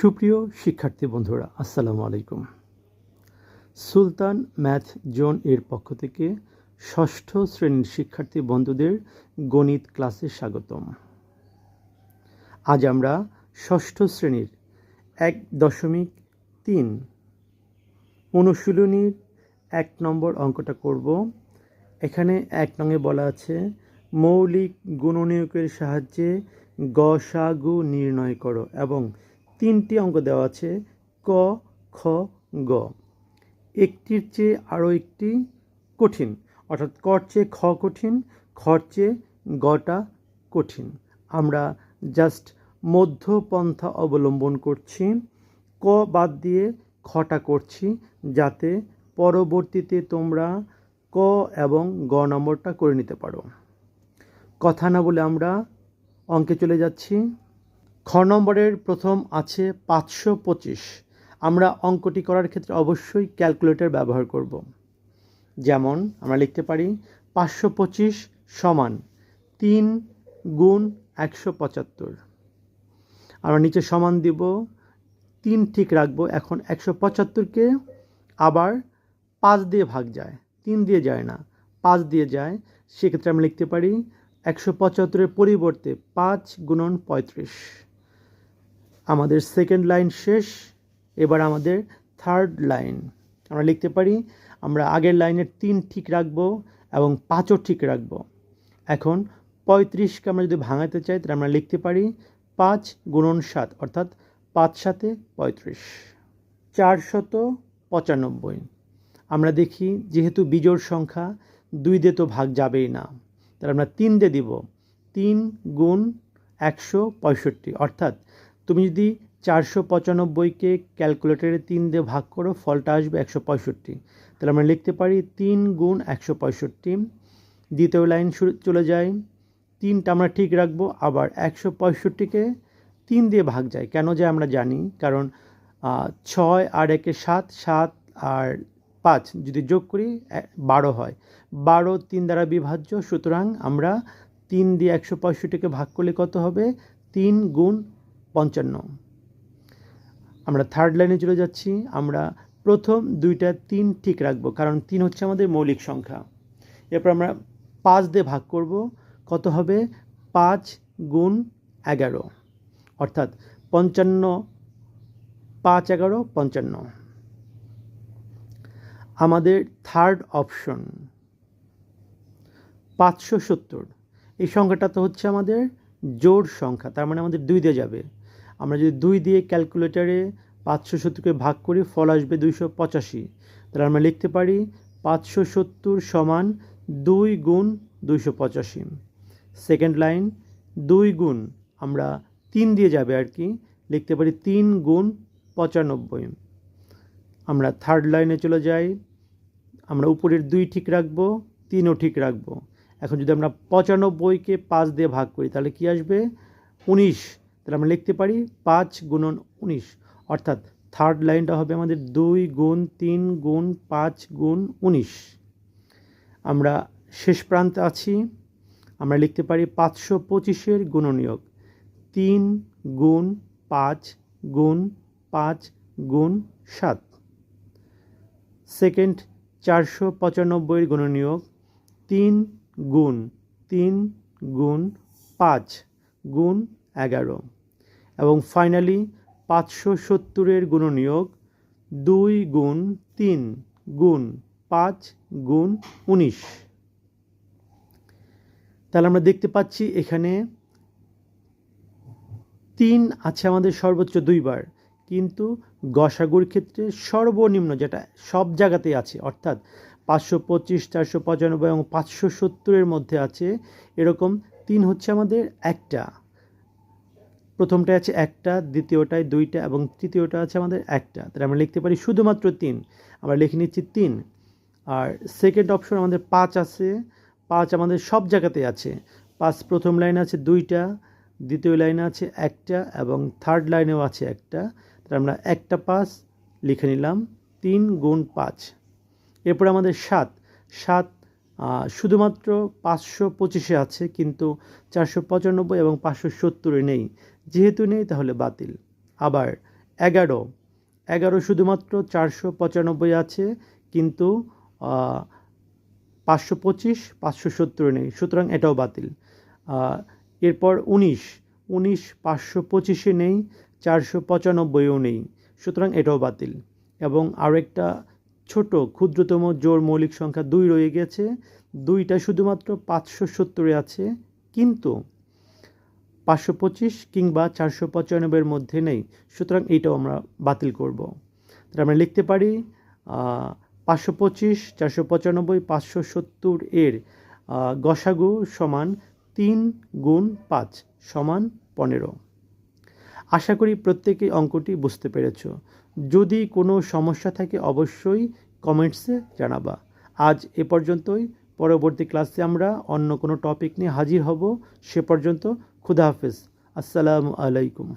সুপ্রিয় শিক্ষার্থী বন্ধুরা, আসসালামু আলাইকুম। সুলতান ম্যাথ জোন এর পক্ষ থেকে ষষ্ঠ শ্রেণির শিক্ষার্থী বন্ধুদের গণিত ক্লাসে স্বাগতম। আজ আমরা ষষ্ঠ শ্রেণির এক দশমিক তিন অনুশীলনীর এক নম্বর অঙ্কটা করব। এখানে এক নঙে বলা আছে, মৌলিক গুণনীয়কের সাহায্যে গসাগু নির্ণয় করো এবং তিনটি অঙ্ক দেওয়া আছে, ক, খ, গ। একটির চেয়ে আরও একটি কঠিন, অর্থাৎ কর চেয়ে খ কঠিন, খর চেয়ে গটা কঠিন। আমরা জাস্ট মধ্যপন্থা অবলম্বন করছি, ক বাদ দিয়ে খটা করছি, যাতে পরবর্তীতে তোমরা ক এবং গ নম্বরটা করে নিতে পারো। কথা না বলে আমরা অঙ্কে চলে যাচ্ছি। খ নম্বরের প্রথম আছে পাঁচশো পঁচিশ। আমরা অঙ্কটি করার ক্ষেত্রে অবশ্যই ক্যালকুলেটর ব্যবহার করব। যেমন আমরা লিখতে পারি পাঁচশো পঁচিশ সমান তিন গুণ একশো পঁচাত্তর। আমরা নিচে সমান দিব, তিন ঠিক রাখব, এখন একশো পঁচাত্তরকে আবার পাঁচ দিয়ে ভাগ যায়, তিন দিয়ে যায় না, পাঁচ দিয়ে যায়। সেক্ষেত্রে আমরা লিখতে পারি একশো পঁচাত্তরের পরিবর্তে পাঁচ গুণন পঁয়ত্রিশ। আমাদের সেকেন্ড লাইন শেষ, এবার আমাদের থার্ড লাইন আমরা লিখতে পারি, আমরা আগের লাইনের তিন ঠিক রাখব এবং পাঁচও ঠিক রাখব। এখন পঁয়ত্রিশকে আমরা যদি ভাঙাতে চাই, তাহলে আমরা লিখতে পারি পাঁচ গুণন সাত, অর্থাৎ পাঁচ সাতে পঁয়ত্রিশ। চারশত পঁচানব্বই। আমরা দেখি, যেহেতু বিজোড় সংখ্যা, দুই দিয়ে তো ভাগ যাবেই না। তাহলে আমরা তিন দিয়ে দিব, তিন গুণ একশো পঁয়ষট্টি, অর্থাৎ তুমি যদি চারশো পঁচানব্বইকে ক্যালকুলেটরে তিন দিয়ে ভাগ করো, ফলটা আসবে একশো পঁয়ষট্টি। তাহলে আমরা লিখতে পারি তিন গুণ একশো পঁয়ষট্টি। দ্বিতীয় লাইন শুরু চলে যায়, তিনটা আমরা ঠিক রাখব, আবার একশো পঁয়ষট্টিকে তিন দিয়ে ভাগ যায়। কেন যায় আমরা জানি, কারণ ছয় আর একে সাত সাত আর পাঁচ যদি যোগ করি বারো হয়। বারো তিন দ্বারা বিভাজ্য, সুতরাং আমরা তিন দিয়ে একশো পঁয়ষট্টিকে ভাগ করলে কত হবে? তিন গুণ পঞ্চান্ন। আমরা থার্ড লাইনে চলে যাচ্ছি। আমরা প্রথম দুইটা তিন ঠিক রাখব, কারণ তিন হচ্ছে আমাদের মৌলিক সংখ্যা। এরপর আমরা পাঁচ দিয়ে ভাগ করব, কত হবে? পাঁচ গুণ এগারো। অর্থাৎ পঞ্চান্ন, পাঁচ এগারো, পঞ্চান্ন। আমাদের থার্ড অপশন পাঁচশো সত্তর। এই সংখ্যাটা তো হচ্ছে আমাদের জোড় সংখ্যা, তার মানে আমাদের দুই দিয়ে যাবে। আমরা যদি দুই দিয়ে ক্যালকুলেটারে পাঁচশো সত্তরকে ভাগ করি, ফল আসবে দুইশো পঁচাশি। তাহলে আমরা লিখতে পারি পাঁচশো সত্তর সমান দুই গুণ দুইশো পঁচাশি। সেকেন্ড লাইন, দুই গুণ আমরা তিন দিয়ে যাবে আর কি, লিখতে পারি তিন গুণ পঁচানব্বই। আমরা থার্ড লাইনে চলে যাই, আমরা উপরের দুই ঠিক রাখব, তিনও ঠিক রাখব। এখন যদি আমরা পঁচানব্বইকে পাঁচ দিয়ে ভাগ করি, তাহলে কি আসবে? উনিশ তাহলে আমরা লিখতে পারি পাঁচ গুণন উনিশ। অর্থাৎ থার্ড লাইনটা হবে আমাদের দুই গুণ তিন গুণ পাঁচ গুণ উনিশ। আমরা শেষ প্রান্তে আছি। আমরা লিখতে পারি পাঁচশো পঁচিশের গুণনীয়ক। তিন গুণ পাঁচ গুণ পাঁচ গুণ সাত। সেকেন্ড চারশো পঁচানব্বইয়ের গুণনীয়ক। তিন গুণ তিন গুণ পাঁচ গুণ এগারো। এবং ফাইনালি পাঁচশো সত্তরের গুণনীয়ক দুই গুণ তিন গুণ পাঁচ গুণ উনিশ। তাহলে আমরা দেখতে পাচ্ছি এখানে তিন আছে আমাদের সর্বোচ্চ দুইবার, কিন্তু গসাগুর ক্ষেত্রে সর্বনিম্ন যেটা সব জায়গাতেই আছে, অর্থাৎ পাঁচশো পঁচিশ, চারশো পঁচানব্বই এবং পাঁচশো সত্তরের মধ্যে আছে, এরকম তিন হচ্ছে আমাদের একটা। প্রথমটা আছে একটা, দ্বিতীয়টায় দুইটা এবং তৃতীয়টা আছে আমাদের একটা। তাহলে আমরা লিখতে পারি শুধুমাত্র তিন। আমরা লিখে নিচ্ছি তিন। আর সেকেন্ড অপশন আমাদের পাঁচ আছে। পাঁচ আমাদের সব জায়গাতে আছে। পাঁচ প্রথম লাইনে আছে দুইটা, দ্বিতীয় লাইনে আছে একটা এবং থার্ড লাইনেও আছে একটা। তাহলে আমরা একটা পাঁচ লিখে নিলাম তিন গুণ পাঁচ। এরপর আমাদের সাত। সাত শুধুমাত্র পাঁচশো পঁচিশে আছে, কিন্তু চারশো পঁচানব্বই এবং পাঁচশো সত্তরে নেই। যেহেতু নেই, তাহলে বাতিল। আবার এগারো। এগারো শুধুমাত্র চারশো পঁচানব্বই আছে, কিন্তু পাঁচশো পঁচিশ, পাঁচশো সত্তর নেই, সুতরাং এটাও বাতিল। এরপর উনিশ। উনিশ পাঁচশো পঁচিশে নেই, চারশো পঁচানব্বইও নেই, সুতরাং এটাও বাতিল। এবং আরও একটা ছোট ক্ষুদ্রতম জোড় মৌলিক সংখ্যা দুই রয়ে গেছে। দুইটা শুধুমাত্র পাঁচশো সত্তরে আছে, কিন্তু পাঁচশো পঁচিশ কিংবা চারশো পঁচানব্বইয়ের মধ্যে নেই। সুতরাং এইটাও আমরা বাতিল করব। তাহলে আমরা লিখতে পারি পাঁচশো পঁচিশ, চারশো পঁচানব্বই, পাঁচশো সত্তর এর গসাগু সমান তিন গুণ পাঁচ সমান পনেরো। আশা করি প্রত্যেকে অঙ্কটি বুঝতে পেরেছ। যদি কোনো সমস্যা থাকে অবশ্যই কমেন্টসে জানাবা। আজ এ পর্যন্তই। পরবর্তী ক্লাসে আমরা অন্য কোনো টপিক নিয়ে হাজির হব। সে পর্যন্ত খুদা হাফেজ। আসসালামু আলাইকুম।